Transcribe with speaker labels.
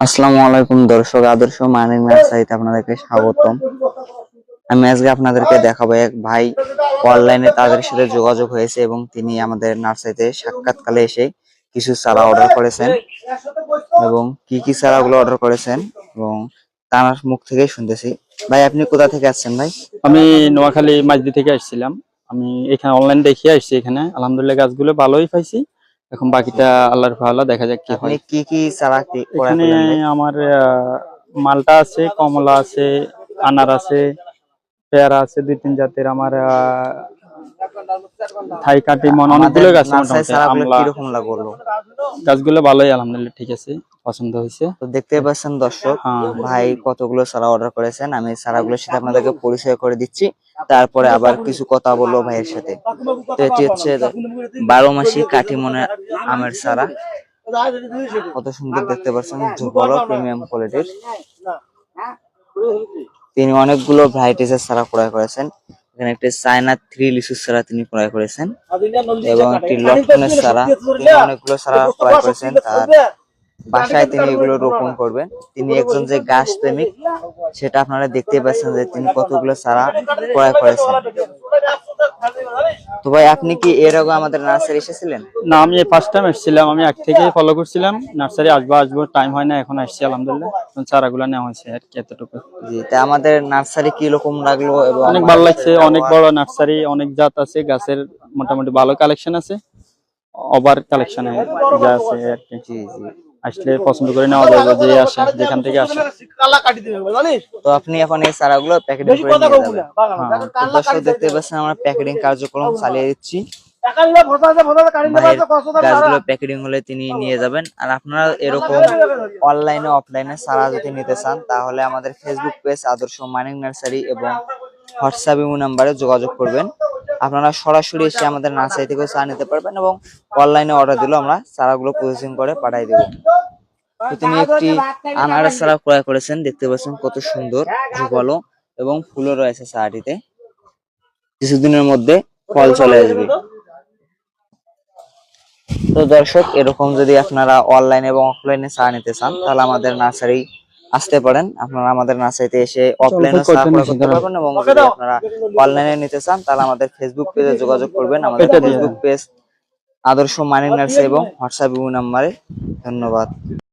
Speaker 1: আসসালামু আলাইকুম, দর্শক আদর্শ মানিক নার্সারিতে আপনাদেরকে স্বাগতম। আমি আজকে আপনাদেরকে দেখাবো এক ভাই অনলাইনে তাদের সাথে যোগাযোগ হয়েছে এবং তিনি আমাদের নার্সারিতে সাক্ষাৎকালে এসে কিছু চারা অর্ডার করেছেন এবং কি কি চারাগুলো অর্ডার করেছেন এবং তার মুখ থেকে শুনতেছি। ভাই, আপনি কোথা থেকে আসছেন ভাই?
Speaker 2: আমি নোয়াখালী মাঝদি থেকে আসছিলাম। আমি এখানে অনলাইন দেখে আসছি এখানে। আলহামদুলিল্লাহ, গাছগুলো ভালোই পাইছি। এখন বাকিটা আল্লাহর ভালো দেখা যাক কি হয়।
Speaker 1: কি কি চারা কি
Speaker 2: এখানে আমার মালটা আছে কমলা আছে আনার আছে পেয়ারা আছে দুই তিন জাতের আমার থাই কাটিমন অনেকগুলো গাছ
Speaker 1: কীরকম লাগল?
Speaker 2: গাছগুলো ভালোই আলহামদুলিল্লাহ ঠিক আছে পছন্দ হয়েছে।
Speaker 1: তো দেখতে পাচ্ছেন দর্শক
Speaker 2: হ্যাঁ
Speaker 1: ভাই কতগুলো সারা অর্ডার করেছেন আমি চারাগুলোর সাথে আপনাদেরকে পরিচয় করে দিচ্ছি তারপরে আবার কিছু কথা বলব ভাইয়ের সাথে। তো এটি হচ্ছে বারো মাসি কাঠিমনের আমের সারা। কত সুন্দর দেখতে পাচ্ছেন বড় প্রিমিয়াম কোয়ালিটির তিনি অনেকগুলো ভ্যারাইটিস এর চারা ক্রয় করেছেন। এখানে একটি চায়না থ্রি লিসুস সারা তিনি ক্রয় করেছেন। এবং একটি লটকনের সারা তিনি অনেকগুলো সারা ক্রয় করেছেন তার বাসায় তিনি এগুলো রোপণ করবেন। তিনি একজন যে গাছ প্রেমিক সেটা আপনারা দেখতে পাচ্ছেন যে তিনি কতগুলো সারা ক্রয় করেছেন। তো ভাই আপনি কি এর আগে আমাদের নার্সারি এসেছিলেন?
Speaker 2: না আমি ফার্স্ট টাইম এসেছিলাম। আমি এক থেকে ফলো করছিলাম। নার্সারি আসব আসব টাইম হয় না এখন আসছি আলহামদুলিল্লাহ। চারাগুলো নেওয়া হয়েছে আর কি এতটুকু।
Speaker 1: জি তা আমাদের নার্সারি কি রকম লাগল এবং
Speaker 2: অনেক ভালো লাগছে অনেক বড় নার্সারি অনেক জাত আছে গাছের মোটামুটি ভালো কালেকশন আছে ওভার কালেকশনে যা আছে আর কি।
Speaker 1: জি জি।
Speaker 2: আসলে পছন্দ করে নেওয়া যাবে যে আসে যেখান থেকে আসে
Speaker 1: তো আপনি এখন এই চারাগুলো প্যাকেটিং করে নিয়ে যাবেন। তো দর্শক দেখতে পাচ্ছেন আমরা প্যাকেটিং কার্যক্রম চালিয়ে দিচ্ছি। প্যাকেটিং হলে তিনি নিয়ে যাবেন। আর আপনারা এরকম অনলাইনে অফলাইনে চারা যদি নিতে চান তাহলে আমাদের Facebook page Adarsha mining nursery এবং হোয়াটসঅ্যাপ ইমো নাম্বারে যোগাযোগ করবেন। আপনারা সরাসরি এসে আমাদের নার্সারি থেকে চারা নিতে পারবেন এবং অনলাইনে অর্ডার দিলেও আমরা চারাগুলো প্রসেসিং করে পাঠিয়ে দেবো। তিনি একটি আনারস চারা ক্রয় করেছেন, দেখতে পাচ্ছেন কত সুন্দর ঝুপালো এবং ফুলও রয়েছে চারাটিতে। কিছুদিনের মধ্যে ফল চলে আসবে। তো দর্শক, এরকম যদি আপনারা অনলাইন এবং অফলাইনে চা নিতে চান, তাহলে আমাদের নার্সারি আসতে পারেন। আপনারা আমাদের নার্সারিতে এসে অফলাইনে করতে পারবেন এবং যদি আপনারা অনলাইনে নিতে চান তাহলে আমাদের ফেসবুক পেজে যোগাযোগ করবেন। আমাদের Facebook page Adarsh Mani nursery এবং হোয়াটসঅ্যাপ নাম্বারে ধন্যবাদ।